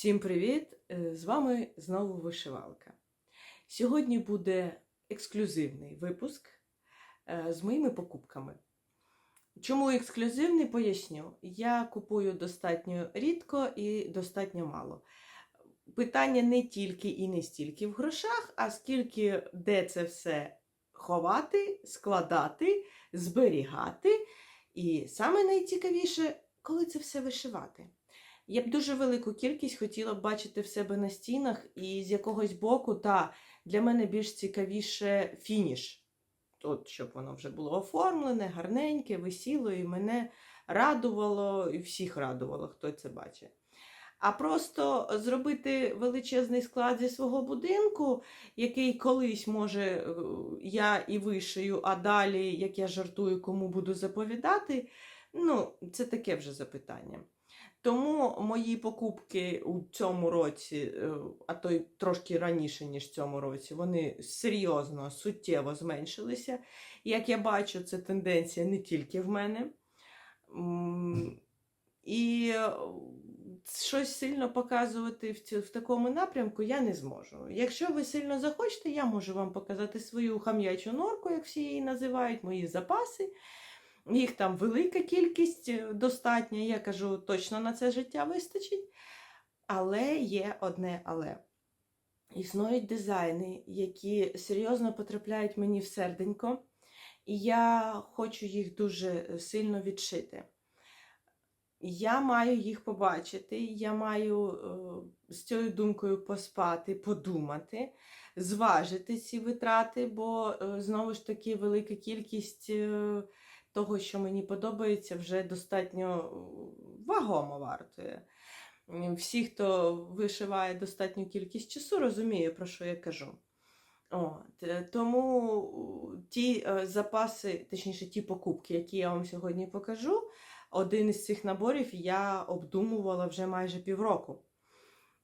Всім привіт! Е, З вами знову вишивалка. Сьогодні буде ексклюзивний випуск е, з моїми покупками. Чому ексклюзивний, поясню. Я купую достатньо рідко і достатньо мало. Питання не тільки і не стільки в грошах, а скільки де це все ховати, складати, зберігати. І саме найцікавіше, коли це все вишивати. Я б дуже велику кількість хотіла б бачити в себе на стінах, і з якогось боку, та для мене більш цікавіше фініш. От, щоб воно вже було оформлене, гарненьке, висіло, і мене радувало, і всіх радувало, хто це бачить. А просто зробити величезний склад зі свого будинку, який колись, може, е, я і вишию, а далі, як я жартую, кому буду заповідати, ну, це таке вже запитання. Тому мої покупки у цьому році, е, а то й трошки раніше, ніж в цьому році, вони серйозно, суттєво зменшилися. Як я бачу, це тенденція не тільки в мене. І е, щось сильно показувати в, в такому напрямку я не зможу. Якщо ви сильно захочете, я можу вам показати свою хам'ячу норку, як всі її називають, мої запаси. Їх там велика кількість е, достатня, я кажу, точно на це життя вистачить. Але є одне але. Існують дизайни, які серйозно потрапляють мені в серденько, і я хочу їх дуже сильно відшити. Я маю їх побачити, я маю е, з цією думкою поспати, подумати, зважити ці витрати, бо е, знову ж таки велика кількість. Е, того, що мені подобається, вже достатньо вагомо вартує. Всі, хто вишиває достатню кількість часу, розуміє, про що я кажу. От, е, Тому ті е, запаси, точніше, ті покупки, які я вам сьогодні покажу, один із цих наборів я обдумувала вже майже півроку.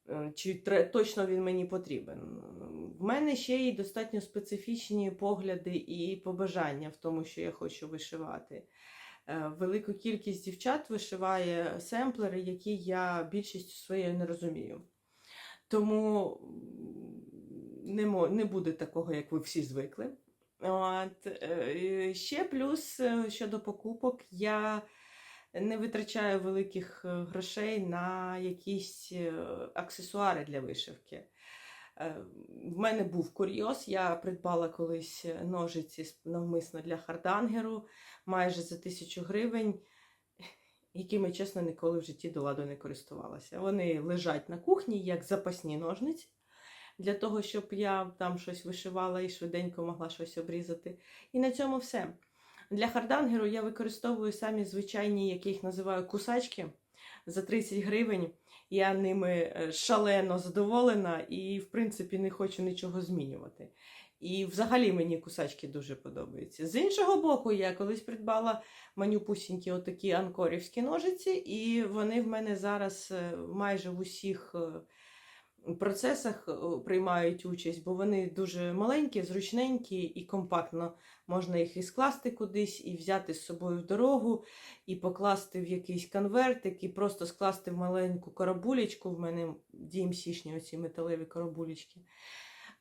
Е, Чи точно він мені потрібен? В мене ще й достатньо специфічні погляди і побажання в тому, що я хочу вишивати. Е, Велику кількість дівчат вишиває семплери, які я більшістю своєю не розумію. Тому не, не буде такого, як ви всі звикли. От, е, ще плюс щодо покупок, я не витрачаю великих е, грошей на якісь е, аксесуари для вишивки. Е, В мене був курйоз, я придбала колись ножиці навмисно для хардангеру майже за тисячу гривень, якими, чесно, ніколи в житті до ладу не користувалася. Вони лежать на кухні як запасні ножниці. Для того, щоб я там щось вишивала і швиденько могла щось обрізати. І на цьому все. Для хардангеру я використовую самі звичайні, як я їх називаю, кусачки за 30 гривень. Я ними е, шалено задоволена і, в принципі, не хочу нічого змінювати. І взагалі мені кусачки дуже подобаються. З іншого боку, я колись придбала манюпусінькі отакі анкорівські ножиці, і вони в мене зараз е, майже в усіх е, процесах е, приймають участь, бо вони дуже маленькі, зручненькі і компактно можна їх і скласти кудись, і взяти з собою в дорогу, і покласти в якийсь конвертик, і просто скласти в маленьку коробулечку. В мене DMC-шні оці металеві коробулечки.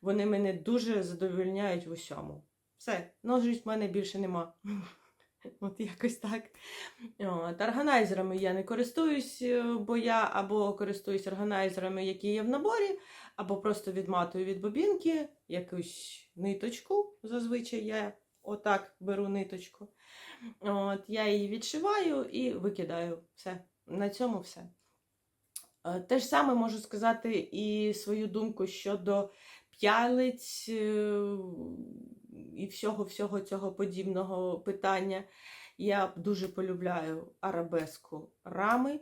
Вони мене дуже задовольняють в усьому. Все, ножиць в мене більше нема. От якось так. От, органайзерами я не користуюсь, е, бо я або користуюсь органайзерами, які є в наборі, або просто відматую від бобінки якусь ниточку. Зазвичай я отак беру ниточку. От, я її відшиваю і викидаю. Все. На цьому все. Е, Те ж саме можу сказати і свою думку щодо п'ялиць е, і всього-всього цього подібного питання. Я дуже полюбляю арабеску рами. Е,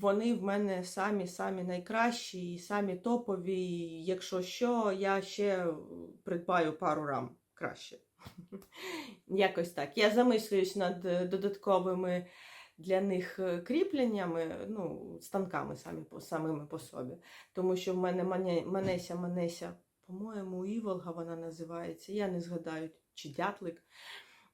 Вони в мене самі-самі найкращі і самі топові. Якщо що, я ще придбаю пару рам краще. Якось так. Я замислююсь над е, додатковими для них е, кріпленнями, ну, станками самі самими по собі. Тому що в мене Мане- Манеся Манеся, по-моєму, Іволга вона називається, я не згадаю, чи дятлик.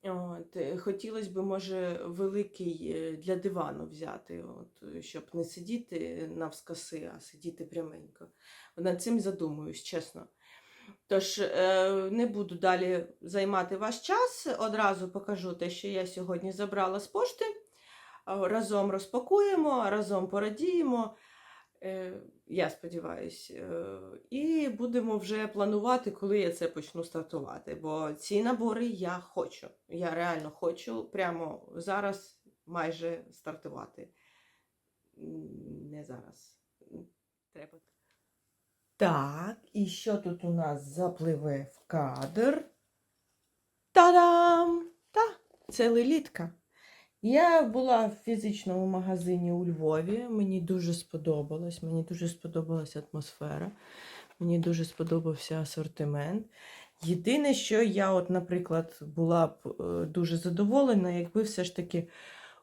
От, е, хотілося б, може, великий е, для дивану взяти, от, щоб не сидіти навскоси, а сидіти пряменько. Над цим задумуюсь, чесно. Тож е, не буду далі займати ваш час. Одразу покажу те, що я сьогодні забрала з пошти. Разом розпакуємо, разом порадіємо. Е, я сподіваюся. Е, і будемо вже планувати, коли я це почну стартувати. Бо ці набори я хочу. Я реально хочу прямо зараз майже стартувати. Не зараз. Треба. Так, і що тут у нас запливе в кадр? Та-дам! Та, це лелітка. Я була в фізичному магазині у Львові. Мені дуже сподобалось. Мені дуже сподобалася атмосфера. Мені дуже сподобався асортимент. Єдине, що я, от, наприклад, була б е, дуже задоволена, якби все ж таки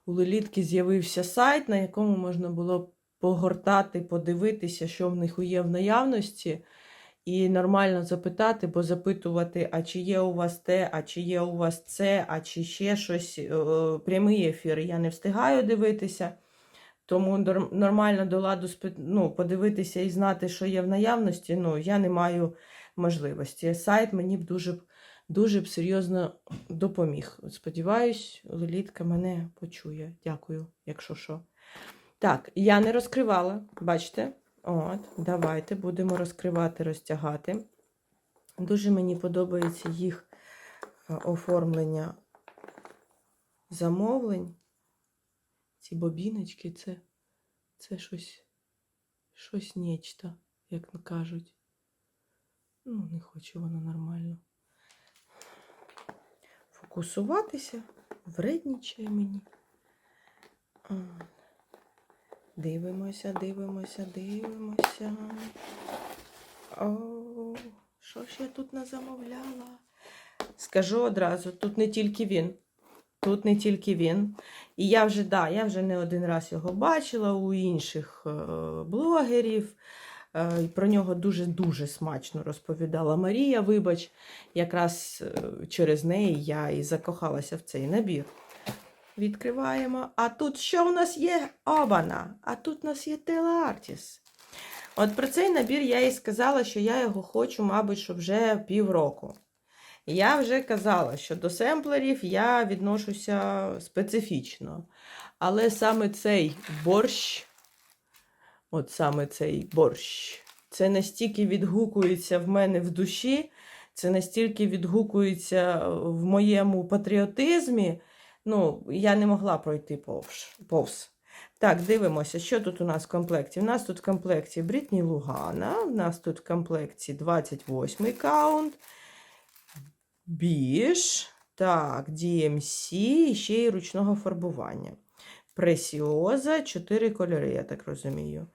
у Лелітки з'явився сайт, на якому можна було погортати, подивитися, що в них є в наявності, і нормально запитати, бо запитувати, а чи є у вас те, а чи є у вас це, а чи ще щось. е, Прямий ефір я не встигаю дивитися. Тому нормально до ладу ну, подивитися і знати, що є в наявності, ну, я не маю можливості. Сайт мені б дуже, дуже б серйозно допоміг. Сподіваюсь, Лелітка мене почує. Дякую, якщо що. Так, я не розкривала, бачите? От, давайте будемо розкривати, розтягати. Дуже мені подобається їх е, оформлення замовлень. Ці бобіночки, це, це щось, щось нечто, як кажуть. Ну, не хоче воно нормально. Фокусуватися, вреднічає мені. Дивимося, дивимося, дивимося. О, що ж я тут назамовляла? Скажу одразу, тут не тільки він. Тут не тільки він. І я вже, да, я вже не один раз його бачила у інших е, блогерів. Е, про нього дуже-дуже смачно розповідала Марія. Вибач, якраз е, через неї я і закохалася в цей набір. Відкриваємо. А тут що в нас є? Обана! А тут у нас є телеартіс. От про цей набір я і сказала, що я його хочу, мабуть, що вже півроку. Я вже казала, що до семплерів я відношуся специфічно. Але саме цей борщ, от саме цей борщ, це настільки відгукується в мене в душі, це настільки відгукується в моєму патріотизмі. Ну, я не могла пройти повз. повз. Так, дивимося, що тут у нас в комплекті. У нас тут в комплекті Брітні Лугана, у нас тут в комплекті 28 каунт, Біж, так, DMC і ще й ручного фарбування. Пресіоза, 4 кольори, я так розумію.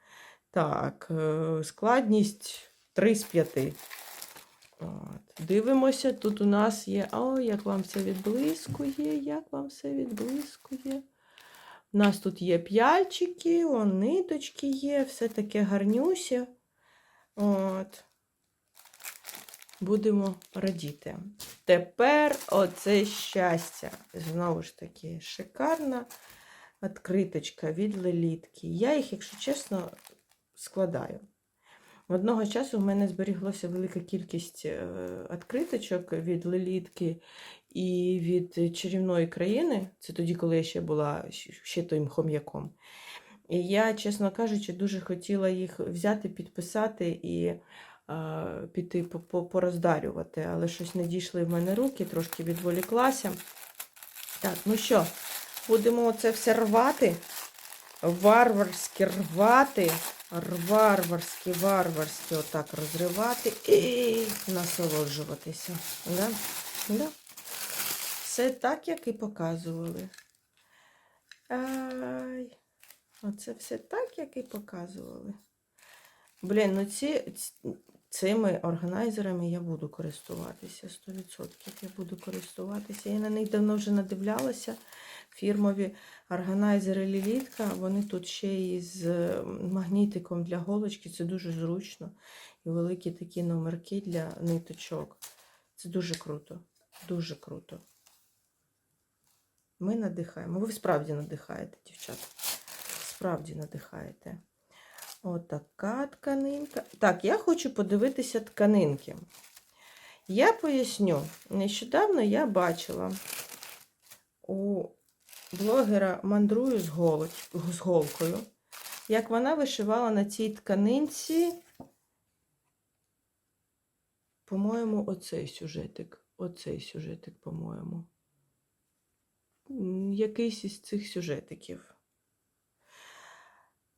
Так, е, складність 3 з 5. От. Дивимося, тут у нас є. О, як вам все відблискує, як вам все відблискує. У нас тут є п'яльчики, ниточки є, все таке гарнюся. От. Будемо радіти. Тепер оце щастя. Знову ж таки, шикарна відкриточка від лелітки. Я їх, якщо чесно, складаю. Одного часу в мене зберіглася велика кількість е, відкриточок від лелітки і від чарівної країни. Це тоді, коли я ще була ще тим хом'яком. І я, чесно кажучи, дуже хотіла їх взяти, підписати і е, піти по- по- пороздарювати, але щось не дійшли в мене руки, трошки відволіклася. Так, ну що, будемо це все рвати, варварськи рвати. Варварськи, варварськи отак розривати і насолоджуватися. Да? Да. Все так, як і показували. Ай. Оце все так, як і показували. Блін, ну ці, цими органайзерами я буду користуватися. 100% я буду користуватися. Я на них давно вже надивлялася. Фірмові органайзери Лілітка, вони тут ще і з магнітиком для голочки, це дуже зручно. І великі такі номерки для ниточок. Це дуже круто. Дуже круто. Ми надихаємо. Ви справді надихаєте, дівчата. Справді надихаєте. Отака тканинка. Так, я хочу подивитися тканинки. Я поясню, нещодавно я бачила у блогера мандрую з, голоч... з голкою, як вона вишивала на цій тканинці, по-моєму, оцей сюжетик. Оцей сюжетик, по-моєму. Якийсь із цих сюжетиків.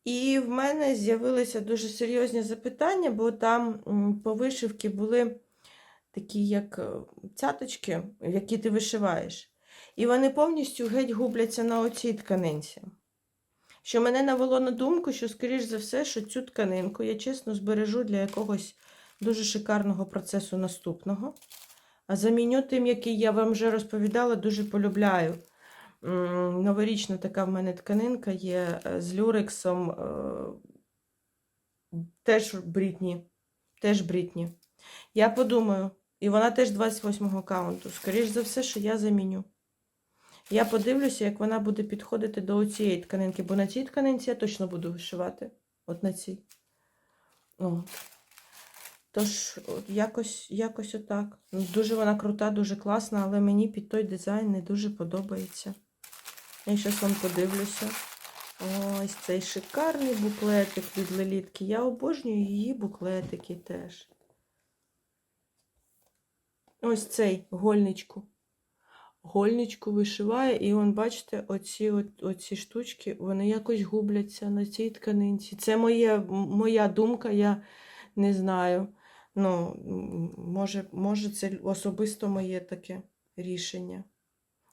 І в мене з'явилися дуже серйозні запитання, бо там по вишивці були такі, як е, цяточки, які ти вишиваєш. І вони повністю геть губляться на оцій тканинці. Що мене навело на думку, що, скоріш за все, що цю тканинку я чесно збережу для якогось дуже шикарного процесу наступного. А заміню тим, який я вам вже розповідала, дуже полюбляю. Новорічна така в мене тканинка є е, з люрексом. е, Теж Брітні. Теж Брітні. Я подумаю, і вона теж 28-го каунту. Скоріш за все, що я заміню. Я подивлюся, як вона буде підходити до цієї тканинки, бо на цій тканинці я точно буду вишивати. От на цій. О. Тож, от якось, якось отак. Дуже вона крута, дуже класна, але мені під той дизайн не дуже подобається. Я зараз вам подивлюся. Ось цей шикарний буклетик від Лелітки. Я обожнюю її буклетики теж. Ось цей гольничку. Гольничку вишиває, і он, бачите, оці, оці штучки, вони якось губляться на цій тканинці. Це моє, моя думка, я не знаю. Ну, може, може, це особисто моє таке рішення.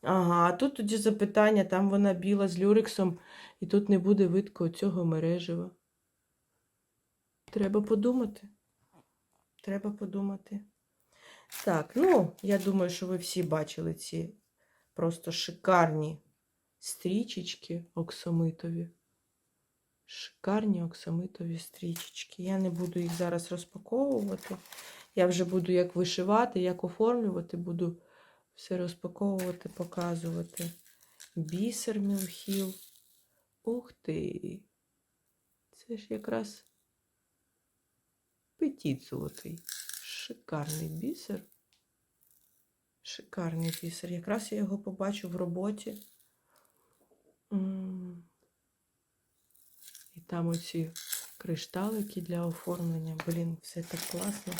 Ага, а тут тоді запитання, там вона біла з люрексом, і тут не буде видко цього мережева. Треба подумати. Треба подумати. Так, ну, я думаю, що ви всі бачили ці просто шикарні стрічечки оксамитові. Шикарні оксамитові стрічечки. Я не буду їх зараз розпаковувати. Я вже буду як вишивати, як оформлювати, буду все розпаковувати, показувати. Бісер Мілхіл. Ух ти! Це ж якраз петіт золотий. Шикарний бісер. Шикарний бісер. Якраз я його побачу в роботі. І там оці кришталики для оформлення. Блін, все так класно.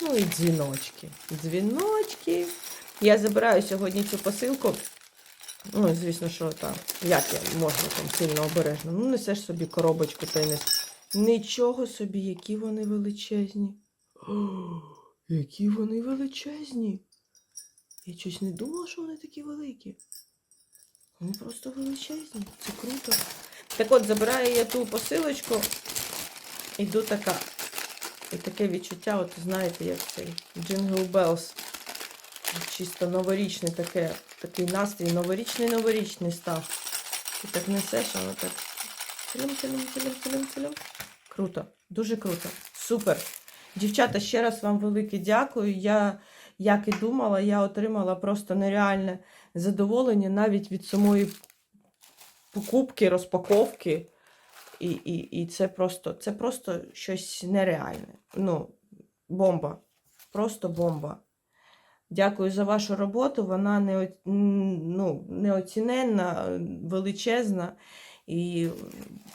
Ну і дзвіночки. Дзвіночки. Я забираю сьогодні цю посилку. Ну, звісно, що там, як я можна там сильно обережно. Ну, несеш собі коробочку та й нес. Нічого собі, які вони величезні. О, які вони величезні. Я щось не думала, що вони такі великі. Вони просто величезні. Це круто. Так от, забираю я ту посилочку, іду така. І таке відчуття, от знаєте, як цей Jingle Bells. Чисто новорічний таке, такий настрій, новорічний новорічний став. Ти так несеш, воно так. Цілим, цілим, цілим, цілим, цілим. Круто, дуже круто. Супер. Дівчата, ще раз вам велике дякую. Я, як і думала, я отримала просто нереальне задоволення навіть від самої покупки, розпаковки. І, і, і це просто це просто щось нереальне. Ну, бомба. Просто бомба. Дякую за вашу роботу. Вона не, ну, неоціненна, величезна. І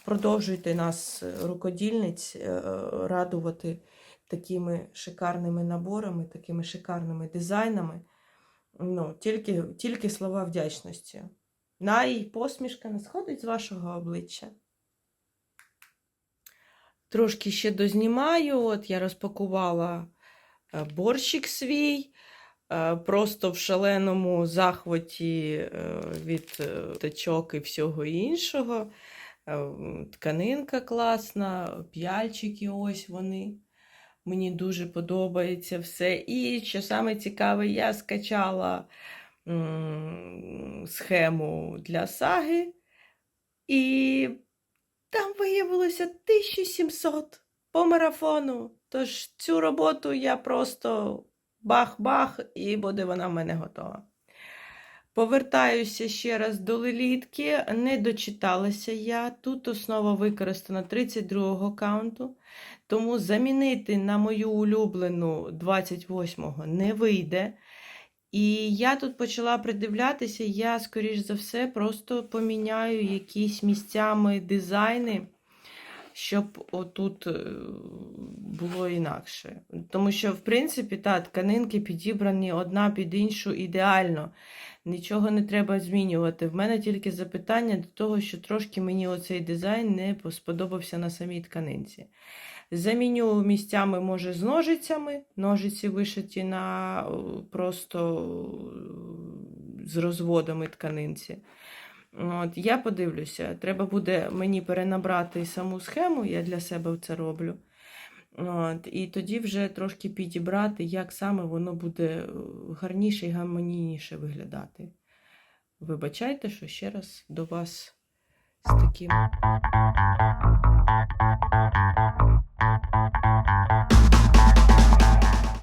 продовжуйте нас, е, рукодільниць, е, радувати такими шикарними наборами, такими шикарними дизайнами. Ну, тільки, тільки слова вдячності. Най посмішка не сходить з вашого обличчя. Трошки ще дознімаю. От я розпакувала е, борщик свій. Е, Просто в шаленому захваті е, від е, тачок і всього іншого. Тканинка класна, п'яльчики ось вони. Мені дуже подобається все. І що саме цікаве, я скачала схему для саги. І там виявилося 1700 по марафону. Тож цю роботу я просто бах-бах, і буде вона в мене готова. Повертаюся ще раз до лелітки. Не дочиталася я. Тут основа використана 32-го каунту, тому замінити на мою улюблену 28-го не вийде. І я тут почала придивлятися, я, скоріш за все, просто поміняю якісь місцями дизайни, щоб отут е, було інакше. Тому що, в принципі, та, тканинки підібрані одна під іншу ідеально. Нічого не треба змінювати. В мене тільки запитання до того, що трошки мені оцей дизайн не сподобався на самій тканинці. Заміню місцями, може, з ножицями. Ножиці вишиті на е, просто е, з розводами тканинці. От, я подивлюся, треба буде мені перенабрати саму схему, я для себе це роблю. От, і тоді вже трошки підібрати, як саме воно буде е, гарніше і гармонійніше виглядати. Вибачайте, що ще раз до вас з таким.